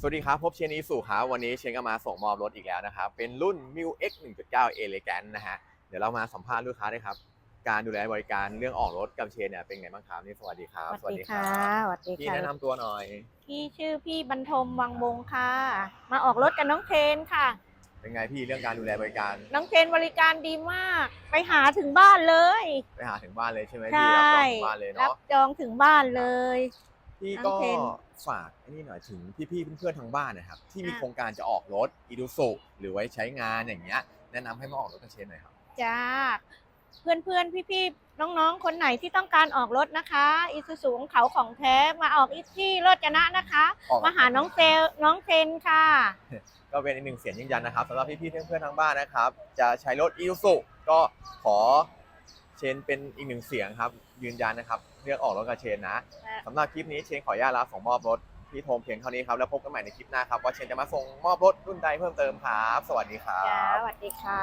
สวัสดีครับ พบเชนอีสุครับวันนี้เชนก็มาส่งมอบรถอีกแล้วนะครับเป็นรุ่น m i u X 1.9 Elegant นะฮะเดี๋ยวเรามาสัมภาษณ์ลูกค้าได้ครับ การดูแลบริการเรื่องออกรถกับเชนเนี่ยเป็นไงบ้างครับนี่สวัสดีครับสวัสดีค่ะสวัสดีพี่ค่ะแนะนำตัวหน่อย พี่ชื่อพี่บรรทมวังวงค่ะ มาออกรถกับน้องเทนค่ะ เป็นไงพี่เรื่องการดูแลบริการ น้องเทนบริการดีมาก ไปหาถึงบ้านเลย ไปหาถึงบ้านเลยใช่ไหมใชพี่รับ่จองถึงบ้านเลยรัเนาะบจองถึงบ้านเลย พี่น้ก็องเทนฝากไอ้นี่หน่อยถึงพี่ๆเพื่อนๆทางบ้านนะครับ ที่มีอะโครงการจะออกรถอีดูสุหรือไว้ใช้งานอย่างเงี้ยแนะนำให้มาออกรถกับเชนหน่อยครับจ้าเพื่อนเพื่อนพี่พี่ๆน้องๆ คนไหนที่ต้องการออกรถนะคะอีซูซูของเขาของแท้มาออกอีที่รถจนะนะคะออกมาหาน้องเซลน้องเทนค่ะ ก็เป็นอีกหนึ่งเสียงยืนยันนะครับสำหรับพี่ๆเพื่อนๆทางบ้านนะครับ จะใช้รถอี u สุก็ขอ เชนเป็นอีกหนึ่งเสียงครับ ยืนยันนะครับเรื่องออกรถกับเชนนะค่ะสำหรับคลิปนี้เชนขออนุญาตลาส่งมอบรถพี่โทมเพียงเท่านี้ครับแล้วพบกันใหม่ในคลิปหน้าครับว่าเชนจะมาส่งมอบรถรุ่นใดเพิ่มเติมครับสวัสดีครัจ้าบสวัสดีค่ะ